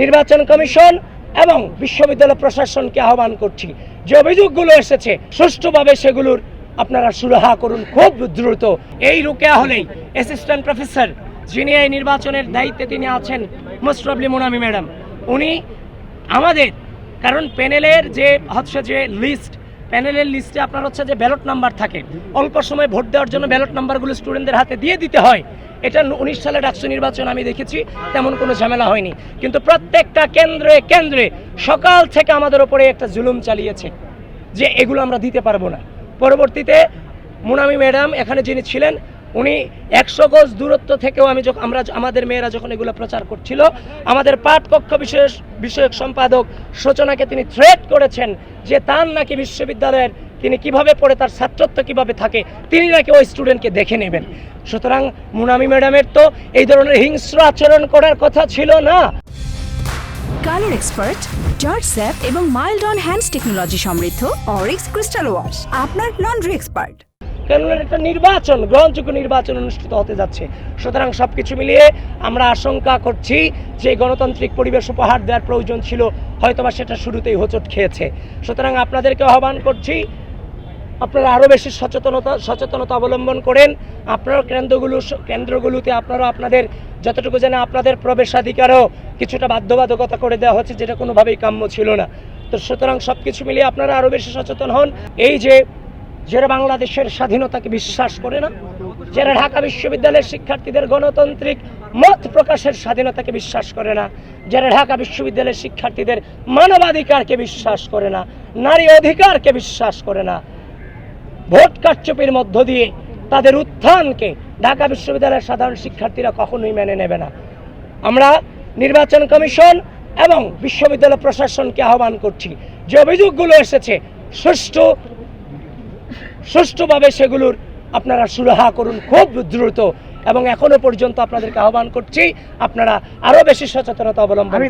নির্বাচন কমিশন এবং বিশ্ববিদ্যালয় প্রশাসনকে আহ্বান করছি। যে অভিযোগগুলো এসেছে, সুষ্ঠুভাবে সেগুলোর আপনারা সুরাহা করুন খুব দ্রুত। এই রুকেয়া হলেই অ্যাসিস্ট্যান্ট প্রফেসর যিনি এই নির্বাচনের দায়িত্বে তিনি আছেন মোস্টরবলি মোনামি ম্যাডাম, উনি আমাদের, কারণ প্যানেলের যে হচ্ছে যে লিস্ট প্যানেলের লিস্টে আপনার হচ্ছে যে ব্যালট নাম্বার থাকে। অল্প সময় ভোট দেওয়ার জন্য ব্যালট নাম্বারগুলো স্টুডেন্টদের হাতে দিয়ে দিতে হয়। এটা উনিশ সালে ডাকসু নির্বাচন আমি দেখেছি, তেমন কোনো ঝামেলা হয়নি। কিন্তু প্রত্যেকটা কেন্দ্রে কেন্দ্রে সকাল থেকে আমাদের ওপরে একটা জুলুম চালিয়েছে যে এগুলো আমরা দিতে পারব না। পরবর্তীতে মুনামি ম্যাডাম এখানে যিনি ছিলেন, উনি একশো গজ দূরত্ব থেকেও আমি যখন আমরা আমাদের মেয়েরা যখন এগুলো প্রচার করছিল, আমাদের পাঠকক্ষ বিশেষ বিষয়ক সম্পাদক সূচনাকে তিনি থ্রেট করেছেন যে তার নাকি বিশ্ববিদ্যালয়ের তিনি কীভাবে পড়ে তার ছাত্রত্ব কীভাবে থাকে তিনি নাকি ওই স্টুডেন্টকে দেখে নেবেন। সুতরাং মুনামি ম্যাডামের তো এই ধরনের হিংস্র আচরণ করার কথা ছিল না। কালার এক্সপার্ট জর্জ স্যাপ এবং মাইল্ড অন হ্যান্ডস টেকনোলজি সমৃদ্ধ অরিক্স ক্রিস্টাল ওয়াশ আপনার লন্ড্রি এক্সপার্ট। কেননা একটা নির্বাচন গ্রহণযোগ্য নির্বাচন অনুষ্ঠিত হতে যাচ্ছে। সুতরাং সব কিছু মিলিয়ে আমরা আশঙ্কা করছি যে গণতান্ত্রিক পরিবেশ উপহার দেওয়ার প্রয়োজন ছিল হয়তোবা সেটা শুরুতেই হোঁচট খেয়েছে। সুতরাং আপনাদেরকে আহ্বান করছি আপনারা আরও বেশি সচেতনতা সচেতনতা অবলম্বন করেন। আপনার কেন্দ্রগুলো, কেন্দ্রগুলোতে আপনারা আপনাদের, যতটুকু জানে আপনাদের প্রবেশাধিকারও কিছুটা বাধ্যবাধকতা করে দেওয়া হচ্ছে, যেটা কোনোভাবেই কাম্য ছিল না। তো সুতরাং সব কিছু মিলিয়ে আপনারা আরও বেশি সচেতন হন। এই যে, যারা বাংলাদেশের স্বাধীনতাকে বিশ্বাস করে না, যারা ঢাকা বিশ্ববিদ্যালয়ের শিক্ষার্থীদের গণতান্ত্রিক মত প্রকাশের স্বাধীনতাকে বিশ্বাস করে না, যারা ঢাকা বিশ্ববিদ্যালয়ের শিক্ষার্থীদের মানবাধিকারকে বিশ্বাস করে না, নারী অধিকারকে বিশ্বাস করে না ভোট কারচুপির মধ্য দিয়ে তাদের উত্থানকে ঢাকা বিশ্ববিদ্যালয়ের সাধারণ শিক্ষার্থীরা কখনোই মেনে নেবে না। আমরা নির্বাচন কমিশন এবং বিশ্ববিদ্যালয় প্রশাসনকে আহ্বান করছি যে অভিযোগগুলো এসেছে সুষ্ঠু সুষ্ঠুভাবে সেগুলোর আপনারা সুরাহা করুন খুব দ্রুত এবং এখনও পর্যন্ত আপনাদেরকে আহ্বান করছি আপনারা আরও বেশি সচেতনতা অবলম্বন